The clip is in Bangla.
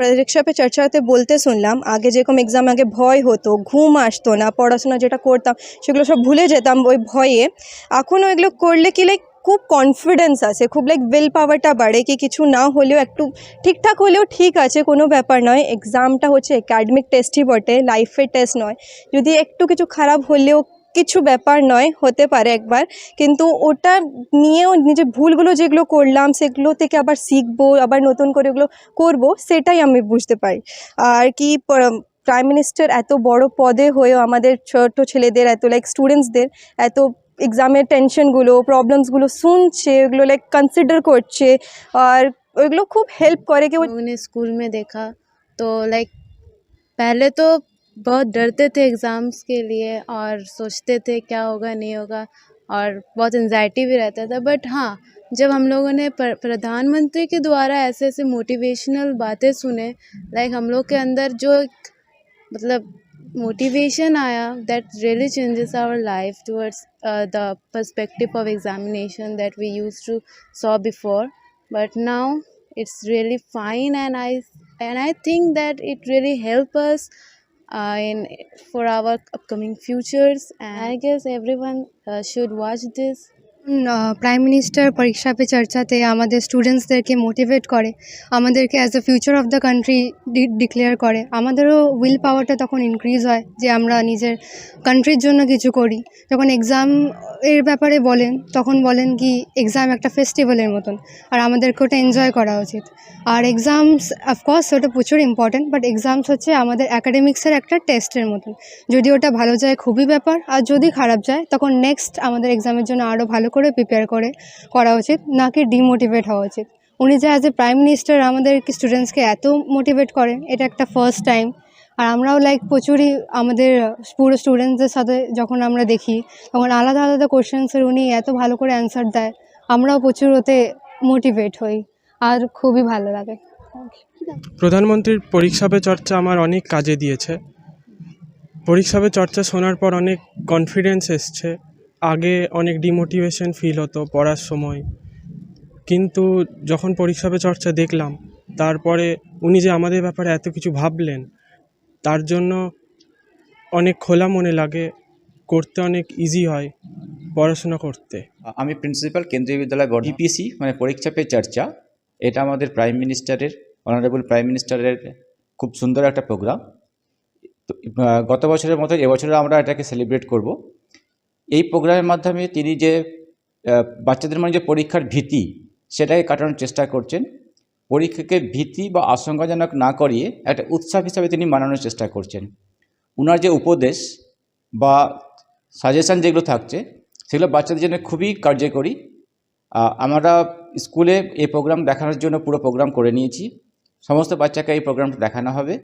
পরীক্ষা পে চর্চাতে বলতে শুনলাম, আগে যেরকম এক্সাম আগে ভয় হতো, ঘুম আসতো না, পড়াশোনা যেটা করতাম সেগুলো সব ভুলে যেতাম ওই ভয়ে। এখন ওইগুলো করলে কি লাইক খুব কনফিডেন্স আছে খুব লাইক উইল পাওয়ারটা বাড়ে কি কিছু না হলেও একটু ঠিকঠাক হলেও ঠিক আছে, কোনো ব্যাপার নয়। এক্সামটা হচ্ছে একাডেমিক টেস্টই বটে লাইফের টেস্ট নয়। যদি একটু কিছু খারাপ হলেও কিছু ব্যাপার নয় হতে পারে একবার কিন্তু ওটা নিয়েও নিজের ভুলগুলো যেগুলো করলাম সেগুলো থেকে আবার শিখবো আবার নতুন করে ওগুলো করবো সেটাই আমি বুঝতে পারি আর কি প্রাইম মিনিস্টার এত বড় পদে হয়েও আমাদের ছোট ছেলেদের এত লাইক স্টুডেন্টসদের এত এক্সামের টেনশনগুলো প্রবলেমসগুলো শুনছে ওগুলো লাইক কনসিডার করছে আর ওইগুলো খুব হেল্প করে কি ও लोगों ने स्कूल में देखा तो लाइक पहले तो बहुत डरते थे एग्ज़ाम्स के लिए और सोचते थे क्या होगा, नहीं होगा और बहुत एनजाइटी भी रहता था। बट हाँ जब हम लोगों ने प्रधानमंत्री के द्वारा ऐसे ऐसे मोटिवेशनल बातें सुने लाइक हम लोग के अंदर जो एक मतलब मोटिवेशन आया that really changes our life towards the perspective of examination that we use to saw before but now it's really fine and I and I think that it really help us uh, in for our upcoming futures and i guess everyone uh, should watch this prime minister পরীক্ষা পে চর্চাতে আমাদের স্টুডেন্টসদেরকে মোটিভেট করে, আমাদেরকে as a future of the country declare করে। আমাদেরও উইল পাওয়ারটা তখন ইনক্রিজ হয় যে আমরা নিজের কান্ট্রির জন্য কিছু করি। যখন এক্সাম এর ব্যাপারে বলেন, তখন বলেন কি এক্সাম একটা ফেস্টিভ্যালের মতন, আর আমাদেরকে ওটা এনজয় করা উচিত। আর এক্সামস অফকোর্স ওটা প্রচুর ইম্পর্ট্যান্ট বাট এক্সামস হচ্ছে আমাদের অ্যাকাডেমিক্সের একটা টেস্টের মতন। যদি ওটা ভালো যায়, খুবই ব্যাপার, আর যদি খারাপ যায়, তখন নেক্সট আমাদের এক্সামের জন্য আরও ভালো করে প্রিপেয়ার করে করা উচিত, নাকি ডিমোটিভেট হওয়া উচিত। উনি যে অ্যাজ এ প্রাইম মিনিস্টার আমাদের স্টুডেন্টসকে এত মোটিভেট করেন এটা একটা ফার্স্ট টাইম আর আমরাও লাইক প্রচুরই আমাদের পুরো স্টুডেন্টসদের সাথে যখন আমরা দেখি, তখন আলাদা আলাদা কোশ্চেন্সের উনি এত ভালো করে অ্যান্সার দেয়, আমরাও প্রচুর ওতে মোটিভেট হই। আর খুবই ভালো লাগে। প্রধানমন্ত্রীর পরীক্ষা পে চর্চা আমার অনেক কাজে দিয়েছে। পরীক্ষা পে চর্চা শোনার পর অনেক কনফিডেন্স এসছে। আগে অনেক ডিমোটিভেশন ফিল হতো পড়ার সময়। কিন্তু যখন পরীক্ষা পে চর্চা দেখলাম তারপরে উনি যে আমাদের ব্যাপারে এত কিছু ভাবলেন তার জন্য অনেক খোলা মনে লাগে করতে অনেক ইজি হয় পড়াশোনা করতে। আমি প্রিন্সিপাল কেন্দ্রীয় বিদ্যালয় বিপিসি মানে পরীক্ষা পে চর্চা। এটা আমাদের প্রাইম মিনিস্টারের অনারেবল প্রাইম মিনিস্টারের খুব সুন্দর একটা প্রোগ্রাম তো গত বছরের মতো এবছরও আমরা এটাকে সেলিব্রেট করব। এই প্রোগ্রামের মাধ্যমে তিনি যে বাচ্চাদের মধ্যে যে পরীক্ষার ভীতি, সেটাকে কাটানোর চেষ্টা করছেন। পরীক্ষাকে ভীতি বা আশঙ্কাজনক না করিয়ে একটা উৎসাহ হিসাবে তিনি মানানোর চেষ্টা করছেন। ওনার যে উপদেশ বা সাজেশান যেগুলো থাকছে, সেগুলো বাচ্চাদের জন্য খুবই কার্যকরী। আমরা স্কুলে এই প্রোগ্রাম দেখানোর জন্য পুরো প্রোগ্রাম করে নিয়েছি। সমস্ত বাচ্চাকে এই প্রোগ্রামটা দেখানো হবে।